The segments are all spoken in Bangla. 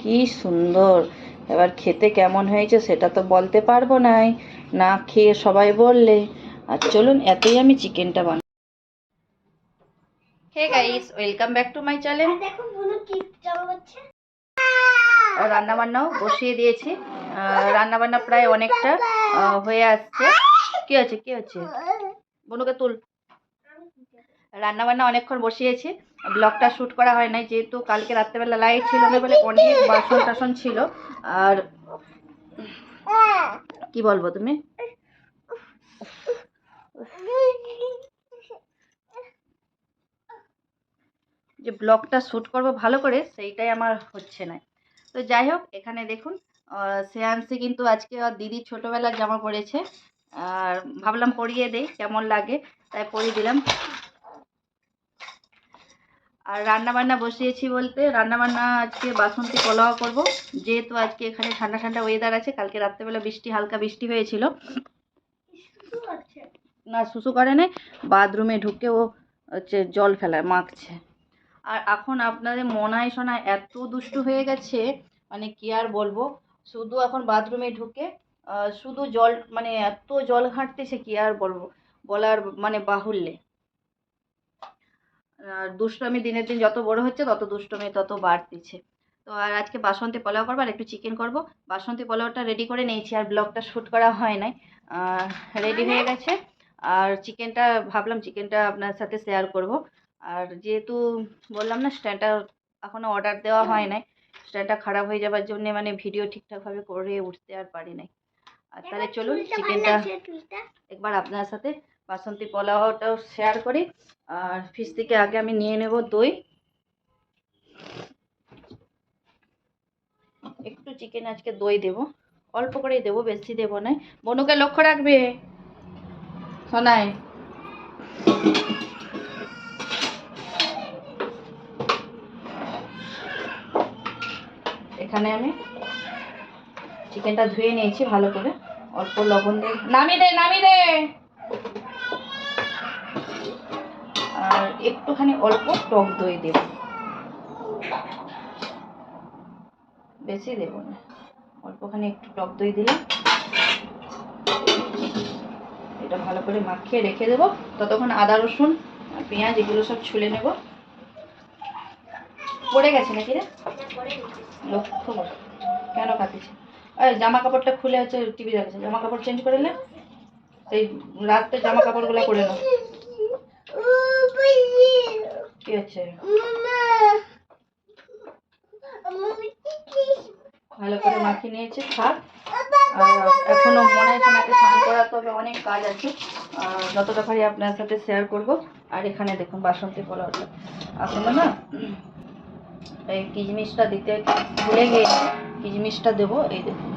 কি সুন্দর। এবার খেতে কেমন হয়েছে সেটা তো বলতে পারব নাই। না খেয়ে সবাই বললে। আর চলুন এতেই আমি চিকেনটা বানাই। Hey guys welcome back to my channel দেখো বুনু কি জামা করছে রান্না বান্নাও বসিয়ে দিয়েছি। রান্না বান্না প্রায় অনেকটা হয়ে আসছে। কি হচ্ছে কি হচ্ছে? বনুকে তুল। রান্না বান্না অনেকক্ষণ বসিয়েছি। ব্লগটা শ্যুট করা হয় নাই, যেহেতু কালকে রাত্রেবেলা লাইট ছিল না বলে অনেক বাসন টাসন ছিল। আর কি বলব তুমি? যে ব্লগটা শ্যুট করব ভালো করে, সেইটাই আমার হচ্ছে না। তো যাই হোক, এখানে দেখুন শ্রেয়াংশী কিন্তু আজকে দিদির ছোটোবেলার জামা পরেছে। আর ভাবলাম পরিয়ে দেই, কেমন লাগে, তাই পরিয়ে দিলাম। আর রান্না বান্না বসিয়েছি বলতে রান্না বান্না আজকে বাসন্তী পোলাও করব। যেহেতু আজকে এখানে ঠান্ডা ঠান্ডা ওয়েদার আছে, কালকে রাত্রেবেলা বৃষ্টি, হালকা বৃষ্টি হয়েছিল। না, শুশু করে নাই, বাথরুমে ঢুকে ও হচ্ছে জল ফেলায়, মাখছে। আর এখন আপনাদের মনায় শোনায় এত দুষ্টু হয়ে গেছে মানে কি আর বলব? শুধু এখন বাথরুমে ঢুকে শুধু জল মানে এত জল ঘাঁটতেছে কি আর বলব? বলার মানে বাহুল্যে। আর দুষ্টমি দিনের দিন যত বড় হচ্ছে তত দুষ্টমি তত বাড়তিছে। তো আর আজকে বাসন্তী পোলাও করব আর একটু চিকেন করব। বাসন্তী পোলাওটা রেডি করে নিয়েছি আর ব্লগটা শ্যুট করা হয় নাই। রেডি হয়ে গেছে। আর চিকেনটা ভাবলাম চিকেনটা আপনার সাথে শেয়ার করব। আর যেহেতু বললাম না স্ট্যান্ডটা এখনও অর্ডার দেওয়া হয় নাই। স্ট্যান্ডটা খারাপ হয়ে যাবার জন্য মানে ভিডিও ঠিকঠাকভাবে করে উঠতে আর পারি নাই। আর তাহলে চলুন চিকেনটা একবার আপনার সাথে বাসন্তী পোলাওটাও শেয়ার করি। আর ফিস থেকে আগে আমি নিয়ে নেব দই। একটু চিকেন আজকে দই দেব। অল্প করেই দেবো, বেশি দেবো না। বনুকে লক্ষ্য রাখবে। শোনায় এখানে আমি চিকেনটা ধুয়ে নিয়েছি ভালো করে। অল্প লবণ দিয়ে নামিয়ে দে নামি দে! একটুখানি অল্প টক দই দেব। বেশি দেব না। অল্পখানি একটু টক দই দিলাম। এটা ভালো করে মাখিয়ে রেখে দেবো। ততক্ষণ আদা, রসুন আর পেঁয়াজ এগুলো সব ছুলে নেব। পড়ে গেছে নাকি রে? লক্ষ্য কেন ওই জামা কাপড়টা খুলে হচ্ছে টিভি দেখেছে। জামা কাপড় চেঞ্জ করে নে। সেই রাত্রে জামা কাপড়গুলো করে নাও কি হচ্ছে ভালো করে মাখিয়ে নিয়েছে থাক। আর এখনও মনে হয় আমাকে স্নান করাতে হবে অনেক কাজ আছে। যতটা পারি আপনার সাথে শেয়ার করব। আর এখানে দেখুন বাসন্তী পোলাওটা আসলে না এই কিচমিচটা দিতে ভুলে গিয়েছি। কিচমিচটা দেবো এই দেখুন।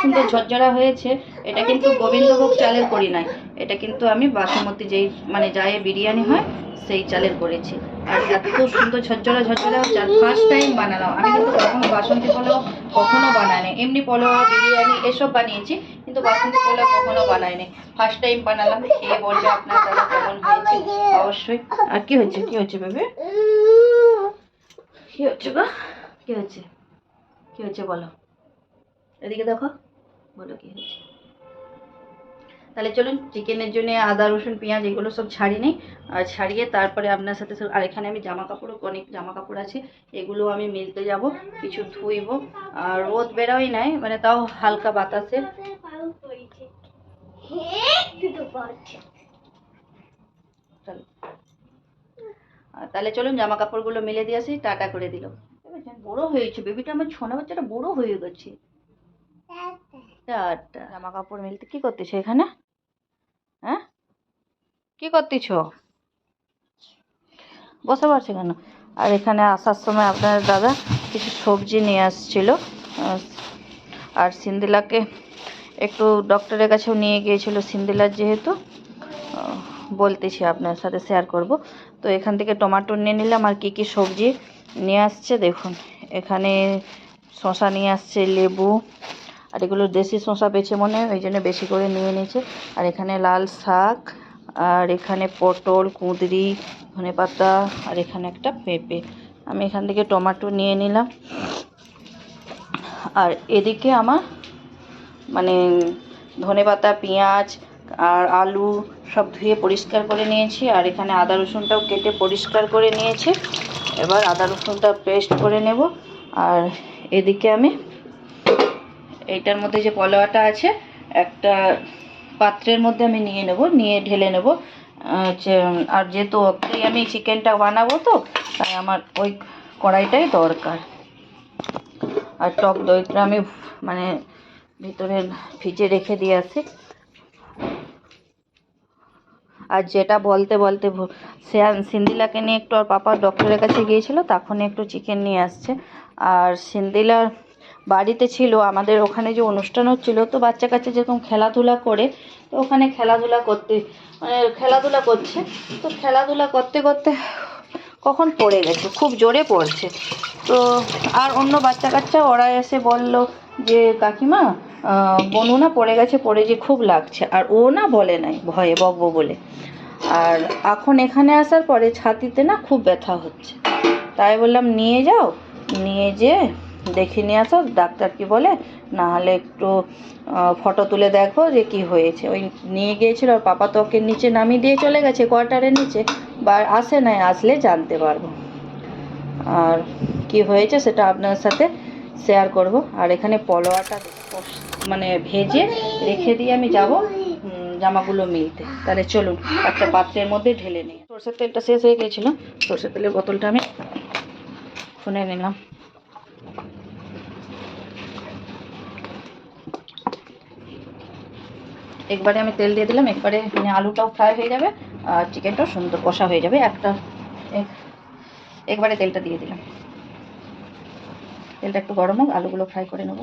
সুন্দর ঝরঝরা হয়েছে। এটা কিন্তু গোবিন্দভোগ চালের করি নাই এটা কিন্তু আমি বাসমতি যেই মানে যায় বিরিয়ানি হয় সেই চালের করেছি। আর এত সুন্দর ঝরঝরা ঝরঝরা চাল। ফার্স্ট টাইম বানালাম। আমি কিন্তু কখনো বাসন্তী পোলাও কখনো বানাইনি। এমনি পোলাও বিরিয়ানি এসব বানিয়েছি কিন্তু বাসন্তী পোলাও কখনো বানাইনি। ফার্স্ট টাইম বানালাম। খেয়ে বলবে আপনার কেমন হয়েছে। অবশ্যই। আর কি হচ্ছে কি হচ্ছে ভেবে কি হচ্ছে গো? কি হচ্ছে কি হচ্ছে বলো? এদিকে দেখো, বলো কি হয়েছে? তাহলে চলুন চিকেনের জন্য আদা, রসুন, পেঁয়াজ, এগুলো সব ছাড়িয়ে নিই। আর ছাড়িয়ে তারপরে আপনার সাথে সব- আর এখানে আমি জামা কাপড়ও অনেক জামা কাপড় আছে। এগুলো আমি মিলতে যাব, কিছু ধুইব। আর রোদ বেরোই নাই মানে তাও হালকা বাতাসে। তাহলে চলুন জামা কাপড়গুলো মিলে দিয়ে আসি, টাটা করে দিল। বড় হয়েছে বেবিটা আমার ছোনা বাচ্চাটা বড় হয়ে গেছে। টাটা জামা কাপড় মিলতে কি করতেছো এখানে? হ্যাঁ? কি করতেছ বসে পারছে কেন? আর এখানে আসার সময় আপনার দাদা কিছু সবজি নিয়ে আসছিল। আর সিন্দিলাকে একটু ডক্টরের কাছেও নিয়ে গিয়েছিল, সিন্দিলার যেহেতু। বলতেছি আপনার সাথে শেয়ার করব। তো এখান থেকে টমাটো নিয়ে নিলাম আর কি কি সবজি নিয়ে আসছে দেখুন। এখানে শশা নিয়ে আসছে, লেবু আর এগুলো দেশি শশা বেছে মনে হয়, ওই জন্য বেশি করে নিয়ে নিয়েছে। আর এখানে লাল শাক, আর এখানে পটল, কুঁদরি ধনে পাতা আর এখানে একটা পেঁপে। আমি এখান থেকে টমেটো নিয়ে নিলাম। আর এদিকে আমার মানে ধনে পাতা পেঁয়াজ, আর আলু সব ধুয়ে পরিষ্কার করে নিয়েছি। আর এখানে আদা রসুনটাও কেটে পরিষ্কার করে নিয়েছি। এবার আদা রসুনটা পেস্ট করে নেব। আর এদিকে আমি এইটার মধ্যে যে পলোয়াটা আছে, একটা পাত্রের মধ্যে আমি নিয়ে নেব, নিয়ে ঢেলে নেব। আর যেহেতু ওতেই আমি চিকেনটা বানাবো তো, তাই আমার ওই কড়াইটাই দরকার। আর টক দইটা আমি মানে ভিতরে ভিজে রেখে দিয়ে আসি। আর যেটা বলতে বলতে সিন্দিলাকে নিয়ে একটু আর পাপা ডক্টরের কাছে গিয়েছিল তখন একটু চিকেন নিয়ে আসছে। আর সিন্দিলার বাড়িতে ছিল, আমাদের ওখানে যে অনুষ্ঠান হচ্ছিল, তো বাচ্চা কাচ্চা যেরকম খেলাধুলা করে, তো ওখানে খেলাধুলা করতে মানে খেলাধুলা করছে। তো খেলাধুলা করতে করতে কখন পড়ে গেছে? খুব জোরে পড়ছে। তো আর অন্য বাচ্চা কাচ্চা ওরা এসে বলল যে, কাকিমা বনু না পড়ে গেছে, পড়ে যে খুব লাগছে। আর ও না বলে নাই, ভয়ে বকবো বলে। আর এখন এখানে আসার পরে ছাতিতে না খুব ব্যথা হচ্ছে। তাই বললাম, নিয়ে যাও, নিয়ে যেয়ে দেখে নিয়ে আসো ডাক্তার কি বলে? না হলে একটু ফটো তুলে দেখো যে কি হয়েছে। ওই নিয়ে গিয়েছিল আর পাপা তো ওকে নিচে নামিয়ে দিয়ে চলে গেছে কোয়ার্টারের নিচে। বা আসে নাই আসলে জানতে পারব। আর কি হয়েছে সেটা আপনার সাথে শেয়ার করব। আর এখানে পলোয়াটা মানে ভেজে রেখে দিয়ে আমি যাব জামাগুলো মিলতে। তাহলে চলুন, একটা পাত্রের মধ্যে ঢেলে নিই। সর্ষের তেলটা শেষ হয়ে গিয়েছিল, সর্ষের তেলের বোতলটা আমি খুলে নিলাম। একবারে আমি তেল দিয়ে দিলাম, একবারে মানে আলুটাও ফ্রাই হয়ে যাবে আর চিকেনটাও সুন্দর কষা হয়ে যাবে। একটা এক- একবারে তেলটা দিয়ে দিলাম। তেলটা একটু গরম হোক, আলুগুলো ফ্রাই করে নেব।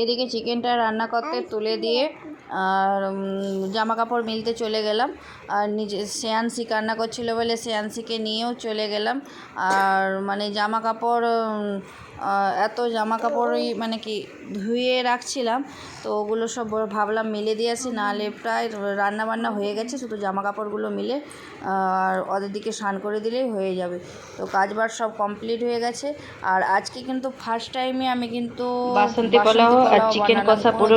এদিকে চিকেনটা রান্না করতে তুলে দিয়ে আর জামা কাপড় মিলতে চলে গেলাম। আর নিজে শেয়ানসি কান্না করছিল বলে শেয়ানসিকে নিয়েও চলে গেলাম। আর মানে জামা কাপড় এত জামা কাপড়ই মানে কি ধুয়ে রাখছিলাম তো ওগুলো সব ভাবলাম মিলে দিয়ে আসি নাহলে প্রায় রান্না বান্না হয়ে গেছে শুধু জামা কাপড়গুলো মিলে আর ওদের দিকে স্নান করে দিলেই হয়ে যাবে। তো কাজবার সব কমপ্লিট হয়ে গেছে আর আজকে কিন্তু ফার্স্ট টাইমে আমি কিন্তু বাসন্তী পোলাও আর চিকেন কষা পুরো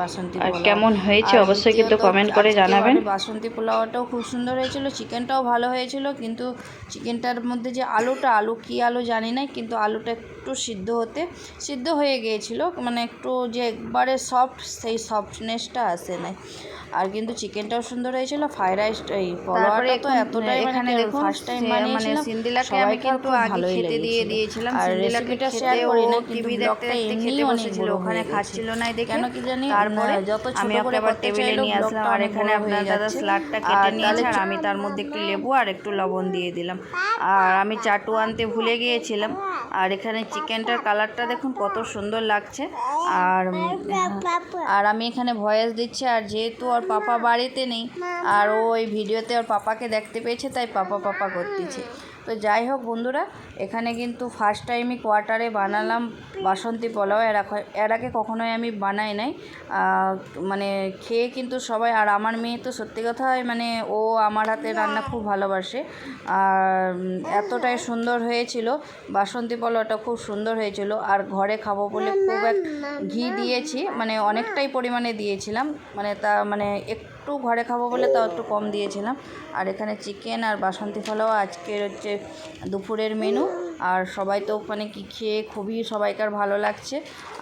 বাসন্তী আর কেমন হয়েছে অবশ্যই কিন্তু কমেন্ট করে জানাবেন। বাসন্তী পোলাওটাও খুব সুন্দর হয়েছিল চিকেনটাও ভালো হয়েছিল কিন্তু চিকেনটার মধ্যে যে আলুটা আলু কী আলু জানি না কিন্তু আলুটা একটু সিদ্ধ হতে, সিদ্ধ হয়ে গিয়েছিল মানে একটু যে একবারে সফট সেই সফটনেসটা আসে নাই। আর কিন্তু চিকেনটাও সুন্দর হয়েছিল ফ্রাইড রাইস এই পোলাওটা তো এতটাই দেখুন ফার্স্ট টাইম বানিয়েছিলাম মানে সিন্দিলাকে আমি কিন্তু আগে খেতে দিয়ে দিয়েছিলাম। আর রেসিপিটা শেয়ার করি না কিন্তু ব্লগটা এমনি খেতে অনেক বসেছিল, বড় ওখানে খাচ্ছিল না দেখে। কেন কি জানি তারপরে যত ছোট করে করতে টেবিলে নিয়ে আসলাম ব্লগটা আর এখানে আপনার দাদা। স্লাডটা কেটে নিয়েছে আর আমি তার মধ্যে একটু লেবু আর একটু লবণ দিয়ে দিলাম আর আমি চাটু আনতে ভুলে গিয়েছিলাম আর এখানে চিকেনটার কালারটা দেখুন কত সুন্দর লাগছে আর আর আমি এখানে ভয়েস দিচ্ছি আর যেহেতু ওর পাপা বাড়িতে নেই। আর ও ওই ভিডিওতে ওর পাপাকে দেখতে পেয়েছে, তাই পাপা পাপা করতেছে। তো যাই হোক বন্ধুরা, এখানে কিন্তু ফার্স্ট টাইমই কোয়ার্টারে বানালাম বাসন্তী পোলাও। এর এর আগে কখনোই আমি বানাই নাই। মানে খেয়ে কিন্তু সবাই, আর আমার মেয়ে তো সত্যি কথাই মানে ও আমার হাতে রান্না খুব ভালোবাসে। আর এতটাই সুন্দর হয়েছিল, বাসন্তী পোলাওটা খুব সুন্দর হয়েছিল। আর ঘরে খাব বলে খুব এক ঘি দিয়েছি মানে অনেকটাই পরিমাণে দিয়েছিলাম। মানে তা মানে একটু ঘরে খাব বলে তাও একটু কম দিয়েছিলাম। আর এখানে চিকেন আর বাসন্তী পোলাও আজকের হচ্ছে দুপুরের মেনু আর সবাই তো মানে কী খেয়ে খুবই সবাইকার ভালো লাগছে।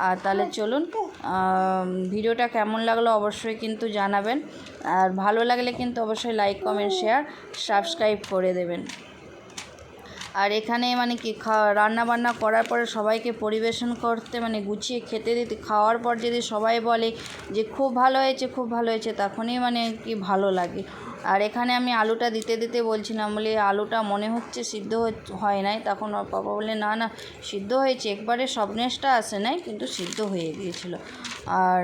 আর তাহলে চলুন ভিডিওটা কেমন লাগল অবশ্যই কিন্তু জানাবেন। আর ভালো লাগলে কিন্তু অবশ্যই লাইক কমেন্ট শেয়ার সাবস্ক্রাইব করে দেবেন। আর এখানে মানে কি রান্না বান্না করার পরে সবাইকে পরিবেশন করতে মানে গুছিয়ে খেতে দিতে, খাওয়ার পর যদি সবাই বলে যে খুব ভালো হয়েছে, খুব ভালো হয়েছে, তখনই মানে কি ভালো লাগে। আর এখানে আমি আলুটা দিতে দিতে বলছিলাম, বলে আলুটা মনে হচ্ছে সিদ্ধ হয় নাই। তখন ওর বাবা বলে, না না, সিদ্ধ হয়েছে। একবারে সবনেসটা আসে নাই, কিন্তু সিদ্ধ হয়ে গিয়েছিল। আর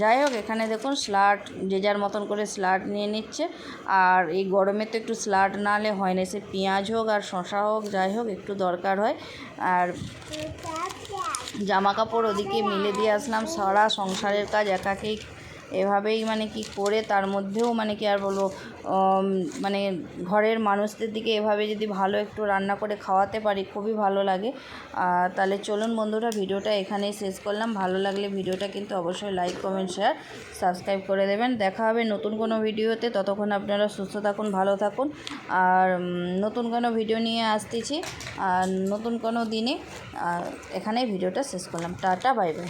যাই হোক, এখানে দেখুন স্লাট, যে যার মতন করে স্লাট নিয়ে নিচ্ছে। আর এই গরমে তো একটু স্লাট না হলে হয় না, সে পেঁয়াজ হোক আর শশা হোক, যাই হোক, একটু দরকার হয়। আর জামা কাপড় ওদিকে মিলে দিয়ে আসলাম। সারা সংসারের কাজ একাকেই এভাবেই মানে কি করে তার মধ্যেও মানে কি আর বলব মানে ঘরের মানুষদের দিকে এভাবে যদি ভালো একটু রান্না করে খাওয়াতে পারি, খুবই ভালো লাগে। তাহলে চলুন বন্ধুরা, ভিডিওটা এখানেই শেষ করলাম। ভালো লাগলে ভিডিওটা কিন্তু অবশ্যই লাইক কমেন্ট শেয়ার সাবস্ক্রাইব করে দেবেন। দেখা হবে নতুন কোনো ভিডিওতে। ততক্ষণ আপনারা সুস্থ থাকুন, ভালো থাকুন। আর নতুন কোনো ভিডিও নিয়ে আসতেছি। আর নতুন কোনো দিনে এখানেই ভিডিওটা শেষ করলাম। Tata bye bye